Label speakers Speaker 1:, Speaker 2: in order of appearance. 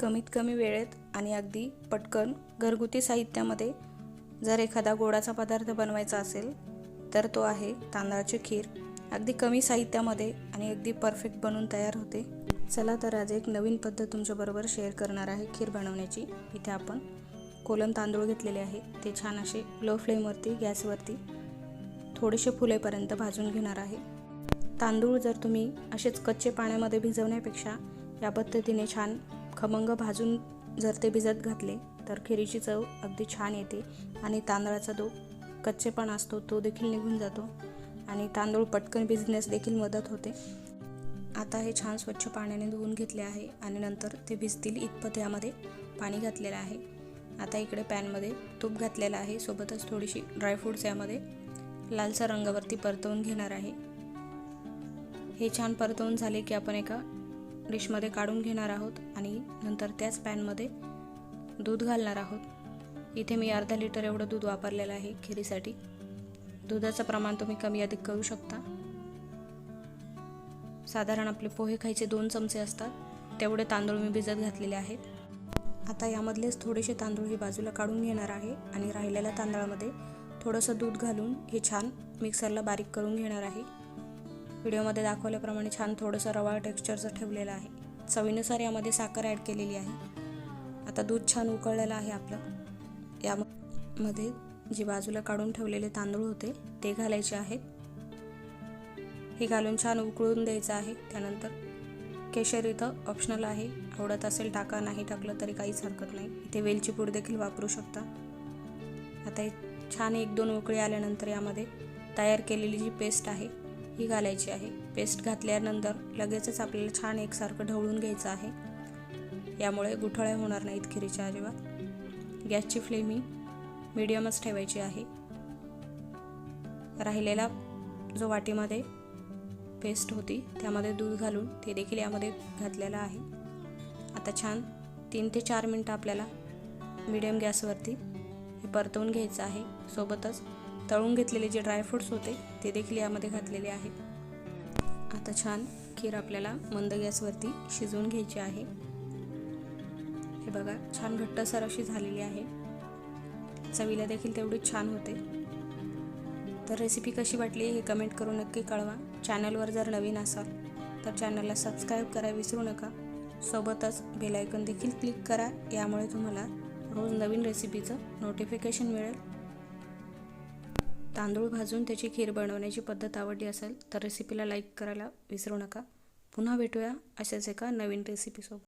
Speaker 1: कमीत कमी वेळेत आणि अगदी पटकन घरगुती साहित्यामध्ये जर एखादा गोडाचा पदार्थ बनवायचा असेल तर तो आहे तांदळाची खीर. अगदी कमी साहित्यामध्ये आणि अगदी परफेक्ट बनून तयार होते. चला तर आज एक नवीन पद्धत तुमच्याबरोबर शेअर करणार आहे खीर बनवण्याची. इथे आपण कोलम तांदूळ घेतलेले आहे. ते छान असे लो फ्लेमवरती गॅसवरती थोडेसे फुलेपर्यंत भाजून घेणार आहे. तांदूळ जर तुम्ही असेच कच्चे पाण्यामध्ये भिजवण्यापेक्षा या पद्धतीने छान खमंग भाजून जर ते भिजत घातले तर खिरीची चव अगदी छान येते आणि तांदळाचा जो कच्चेपणा असतो तो देखील निघून जातो आणि तांदूळ पटकन भिजण्यास देखील मदत होते. आता हे छान स्वच्छ पाण्याने धुवून घेतले आहे आणि नंतर ते भिजतील इतपत यामध्ये पाणी घातलेलं आहे. आता इकडे पॅनमध्ये तूप घातलेलं आहे. सोबतच थोडीशी ड्रायफ्रूट्स यामध्ये लालसा रंगावरती परतवून घेणार आहे. हे छान परतवून झाले की आपण एका डिशमध्ये काढून घेणार आहोत आणि नंतर त्याच पॅनमध्ये दूध घालणार आहोत. इथे मी अर्धा लिटर एवढं दूध वापरलेलं आहे खिरीसाठी. दुधाचं प्रमाण तुम्ही कमी अधिक करू शकता. साधारण आपले पोहे खायचे दोन चमचे असतात तेवढे तांदूळ मी भिजत घातलेले आहेत. आता यामधलेच थोडेसे तांदूळ हे बाजूला काढून घेणार आहे आणि राहिलेल्या तांदळामध्ये थोडंसं दूध घालून हे छान मिक्सरला बारीक करून घेणार आहे. व्हिडिओमध्ये दाखवल्याप्रमाणे छान थोडंसं रवा टेक्स्चरचं ठेवलेलं आहे. चवीनुसार यामध्ये साखर ॲड केलेली आहे. आता दूध छान उकळलेलं आहे आपलं. यामध्ये जे बाजूला काढून ठेवलेले तांदूळ होते ते घालायचे आहेत. हे घालून छान उकळून द्यायचं आहे. त्यानंतर केशर इथं ऑप्शनल आहे. आवडत असेल टाका नाही टाकलं तरी काहीच हरकत नाही. इथे वेलची पूड देखील वापरू शकता. आता हे छान एक दोन उकळी आल्यानंतर यामध्ये तयार केलेली जी पेस्ट आहे ही घालायची आहे. पेस्ट घातल्यानंतर लगेचच आपल्याला छान एकसारखं ढवळून घ्यायचं आहे. यामुळे गुठळ्या होणार नाहीत खिरीच्या अजिबात. गॅसची फ्लेम ही मिडियमच ठेवायची आहे. राहिलेला जो वाटीमध्ये पेस्ट होती त्यामध्ये दूध घालून ते देखील यामध्ये घातलेलं आहे. आता छान तीन ते चार मिनटं आपल्याला मिडियम गॅसवरती हे परतवून घ्यायचं आहे. सोबतच तळून घेतलेले जे ड्रायफ्रूट्स होते ते देखील यामध्ये घातलेले आहेत. आता छान खीर आपल्याला मंद गॅसवरती शिजवून घ्यायची आहे. हे बघा छान घट्टसर अशी झालेली आहे. चवीला देखील तेवढीच छान होते. तर रेसिपी कशी वाटली हे कमेंट करून नक्की कळवा. चॅनलवर जर नवीन असाल तर चॅनलला सबस्क्राईब करा विसरू नका. सोबतच बेलायकन देखील क्लिक करा. यामुळे तुम्हाला रोज नवीन रेसिपीचं नोटिफिकेशन मिळेल. तांदूळ भाजून त्याची खीर बनवण्याची पद्धत आवडली असेल तर रेसिपीला लाईक करायला विसरू नका. पुन्हा भेटूया अशाच एका नवीन रेसिपीसोबत